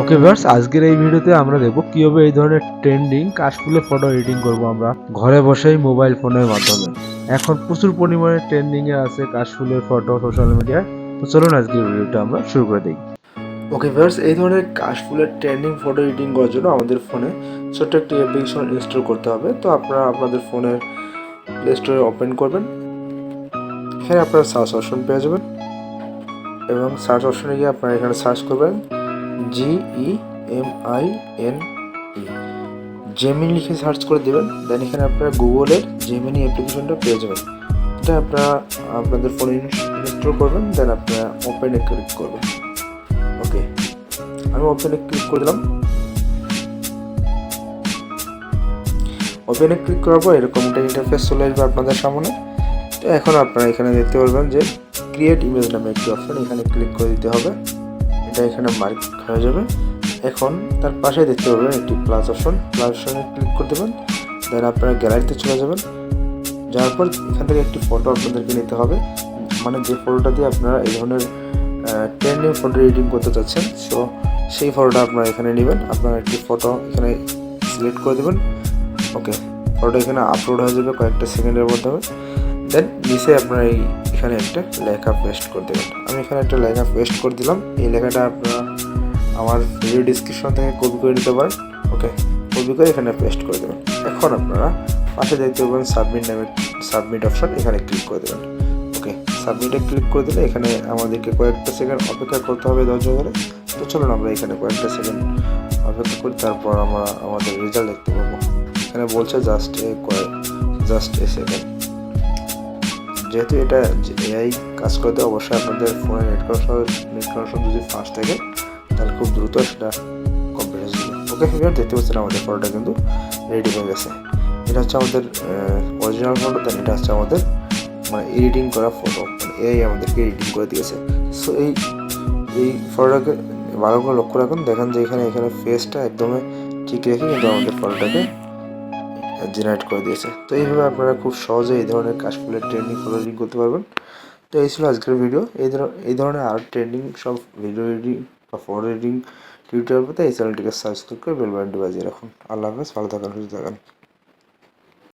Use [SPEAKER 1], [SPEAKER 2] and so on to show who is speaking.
[SPEAKER 1] Okay viewers আজকের এই ভিডিওতে আমরা দেখব কীভাবে এই ধরনের ট্রেন্ডিং কাশফুলে ফটো এডিটিং করব আমরা ঘরে বসেই মোবাইল ফোনের মাধ্যমে। এখন প্রচুর পরিমাণে ট্রেন্ডিং এ আছে কাশফুলের ফটো সোশ্যাল মিডিয়ায় তো চলুন আজকের ভিডিওটা আমরা শুরু করে দিই ওকে ভিউয়ার্স এই ধরনের কাশফুলের ট্রেন্ডিং ফটো এডিটিং করার জন্য আমাদের ফোনে ছোট্ট একটি অ্যাপ্লিকেশন ইনস্টল করতে হবে। তো আপনারা আপনাদের ফোনের প্লে স্টোরে ওপেন করবেন। এখানে আপনারা সার্চ অপশন পেয়ে যাবেন এবং সার্চ অপশনে গিয়ে আপনারা এখানে সার্চ করবেন। G E M I N I Gemini লিখে সার্চ করে দেবেন দেন এখানে আপনারা গুগলের জেমিনি অ্যাপ্লিকেশনটা পেয়ে যাবেন। এটা আপনারা, আপনাদের ফোনে ইনস্টল করবেন দেন আপনারা ওপেনে ক্লিক করবেন। ওকে আমি ওপেনে ক্লিক করে দিলাম। ওপেনে ক্লিক করার পর এরকম একটা ইন্টারফেস চলে আসবে আপনাদের সামনে। তো এখন আপনারা এখানে দেখতে পারবেন যে ক্রিয়েট ইমেজ নামে একটি অপশন এখানে ক্লিক করে দিতে হবে। এটা এখানে মার্ক হয়ে যাবে। এখন তার পাশে দেখতে পারবেন একটি প্লাস অপশন প্লাস অপশনে ক্লিক করে দেবেন। দেন আপনারা গ্যালারিতে চলে যাবেন। যাওয়ার পর এখান থেকে একটি ফটো আপনাদেরকে নিতে হবে। মানে যে ফটোটা দিয়ে আপনারা এই ধরনের ট্রেন্ডিং ফটো এডিটিং করতে চাচ্ছেন সো সেই ফটোটা আপনারা এখানে নেবেন। আপনারা একটি ফটো এখানে সিলেক্ট করে দেবেন। ওকে ফটোটা এখানে আপলোড হয়ে যাবে কয়েকটা সেকেন্ডের মাধ্যমে। দেন নিচে আপনারা এই এখানে একটা লেখা পেস্ট করে দেবেন। আমি এখানে একটা লেখা পেস্ট করে দিলাম। এই লেখাটা আপনারা আমার ভিডিও ডিসক্রিপশন থেকে কপি করে নিতে পারেন। ওকে কপি করে এখানে পেস্ট করে দেবেন। এখন আপনারা পাশে দেখতে পাবেন সাবমিট নামে সাবমিট অপশন এখানে ক্লিক করে দেবেন। ওকে সাবমিটে ক্লিক করে দিলে এখানে আমাদেরকে কয়েকটা সেকেন্ড অপেক্ষা করতে হবে ধৈর্য ধরে। তো চলুন আমরা এখানে কয়েকটা সেকেন্ড অপেক্ষা করি, তারপর আমরা আমাদের রেজাল্ট দেখতে পাবো। এখানে বলছে জাস্ট এ কয়েক জাস্ট এ সেকেন্ড যেহেতু এটা এআই কাজ করতে অবশ্যই আপনাদের ফোনে নেট কানেকশন নেট কানেকশন যদি ফাস্ট থাকে, তাহলে খুব দ্রুত সেটা কমপ্লিট হয়ে যাবে। ওকে ফিগার দেখতে পাচ্ছেন আমাদের ফটোটা কিন্তু রেডি হয়ে গেছে। এটা হচ্ছে আমাদের অরিজিনাল ফটো দেন এটা হচ্ছে আমাদের মানে এডিটিং করা ফটো মানে এআই আমাদেরকে এডিটিং করে দিয়েছে। সো এই এই ফটোটাকে ভালো করে লক্ষ্য রাখুন। দেখেন যে এখানে এখানে ফেসটা একদমই ঠিক রেখে কিন্তু আমাদের ফটোটাকে জেনারেট করে দিয়েছে। তো এইভাবে আপনারা খুব সহজে এই ধরনের কাশফুলের ট্রেন্ডিং ফলো এডিটিং করতে পারবেন। তো এই ছিল আজকের ভিডিও এই ধরনের এই ধরনের আর ট্রেন্ডিং সব ভিডিও এডিটিং বা ফটো এডিটিং টিউটোরিয়াল পেতে এই চ্যানেলটিকে সাবস্ক্রাইব করে বেল বাজিয়ে রাখুন। আল্লাহ হাফেজ, ভালো থাকেন, সুস্থ থাকেন।